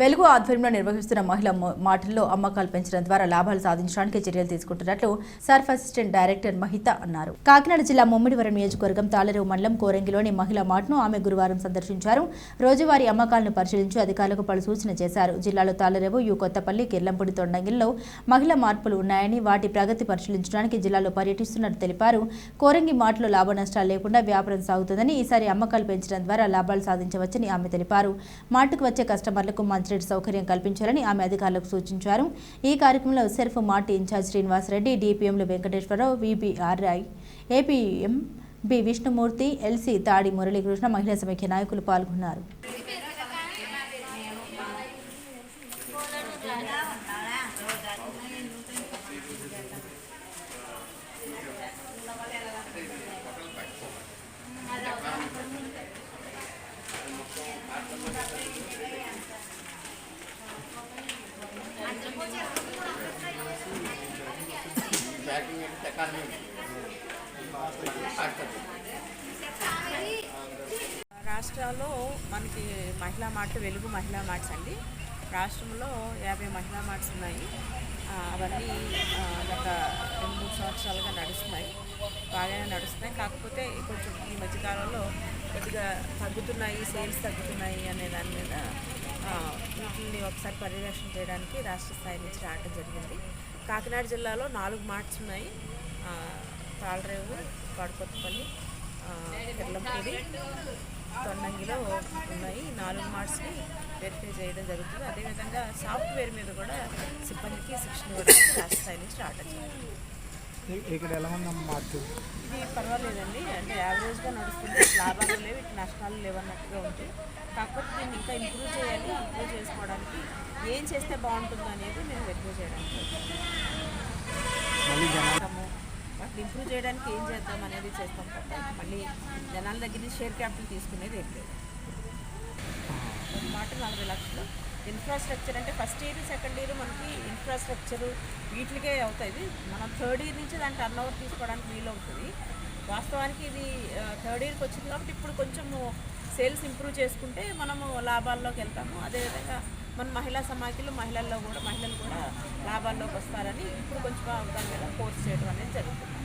వెలుగు ఆధ్వర్యంలో నిర్వహిస్తున్న మహిళా మాటల్లో అమ్మకాలు పెంచడం ద్వారా లాభాలు సాధించడానికి చర్యలు తీసుకుంటున్నట్లు సర్ఫ్ అసిస్టెంట్ డైరెక్టర్ మహిత అన్నారు. కాకినాడ జిల్లా ముమ్మిడివరం నియోజకవర్గం తాళరేవు మండలం కోరంగిలోని మహిళా మాటను ఆమె గురువారం సందర్శించారు. రోజువారీ అమ్మకాలను పరిశీలించి అధికారులకు పలు సూచన చేశారు. జిల్లాలో తాళరేవు యు కొత్తపల్లి కిర్లంపూడి తొండంగిల్లో మహిళా మార్పులు ఉన్నాయని వాటి ప్రగతి పరిశీలించడానికి జిల్లాలో పర్యటిస్తున్నట్టు తెలిపారు. కోరంగి మాటలో లాభ నష్టాలు లేకుండా వ్యాపారం సాగుతుందని ఈసారి అమ్మకాలు పెంచడం ద్వారా లాభాలు సాధించవచ్చని ఆమె తెలిపారు. మాటకు వచ్చే కస్టమర్లకు మంచి మంచినీటి సౌకర్యం కల్పించాలని ఆమె అధికారులకు సూచించారు. ఈ కార్యక్రమంలో సెర్ఫ్ మార్టీ incharge Srinivasa Reddy డిపిఎంలు Venkateswara Rao VBRI APM B Vishnumurthy LC Tadi Muralikrishna మహిళా సమైక్య నాయకులు పాల్గొన్నారు. రాష్ట్రాల్లో మనకి మహిళా మార్ట్ వెలుగు మహిళా మార్ట్స్ అండి. రాష్ట్రంలో యాభై మహిళా మార్ట్స్ ఉన్నాయి. అవన్నీ గత రెండు మూడు సంవత్సరాలుగా నడుస్తున్నాయి. బాగానే నడుస్తున్నాయి. కాకపోతే కొంచెం ఈ మధ్యకాలంలో కొద్దిగా తగ్గుతున్నాయి సేల్స్ తగ్గుతున్నాయి అనే దాని మీద వీటిని ఒకసారి పర్యవేక్షణ చేయడానికి రాష్ట్ర స్థాయి నుంచి రావడం జరిగింది. కాకినాడ జిల్లాలో నాలుగు మార్ట్స్ ఉన్నాయి తాళరేవు కడకొత్తపల్లి కిర్లంపూడి తొండంగిలో ఉన్నాయి. నాలుగు మార్క్స్ని వెరిఫై చేయడం జరుగుతుంది. అదేవిధంగా సాఫ్ట్వేర్ మీద కూడా సిబ్బందికి శిక్షణ స్థాయి నుంచి రావడం ఇక్కడ ఎలా ఉందమ్మా మార్ట్ ఇది పర్వాలేదండి. అంటే యావరేజ్గా నడుస్తుంది. లాభాలు లేవు ఇటు నష్టాలు లేవు అన్నట్టుగా ఉంది. కాకపోతే దీన్ని ఇంకా ఇంప్రూవ్ చేయాలి ఇంప్రూవ్ చేసుకోవడానికి ఏం చేస్తే బాగుంటుందో అనేది మేము వెరిఫై చేయడానికి మళ్ళీ జనాలు చేస్తాము వాటిని ఇంప్రూవ్ చేయడానికి ఏం చేద్దాం అనేది చేస్తాం తప్ప మళ్ళీ జనాల దగ్గర నుంచి షేర్ క్యాపిటల్ తీసుకునేది ఏం లేదు. మాట నలభై లక్షలు. ఇన్ఫ్రాస్ట్రక్చర్ అంటే ఫస్ట్ ఇయర్ సెకండ్ ఇయర్ మనకి ఇన్ఫ్రాస్ట్రక్చర్ వీటికే అవుతుంది మనం థర్డ్ ఇయర్ నుంచి దాని టర్న్ ఓవర్ తీసుకోవడానికి వీలు అవుతుంది. వాస్తవానికి ఇది థర్డ్ ఇయర్కి వచ్చింది కాబట్టి ఇప్పుడు కొంచెము సేల్స్ ఇంప్రూవ్ చేసుకుంటే మనము లాభాల్లోకి వెళ్తాము. అదేవిధంగా మన మహిళా సమాఖ్యలు మహిళల్లో కూడా మహిళలు కూడా లాభాల్లోకి వస్తారని ఇప్పుడు కొంచెం అవగాహన మీద ఫోర్స్ చేయడం అనేది జరుగుతుంది.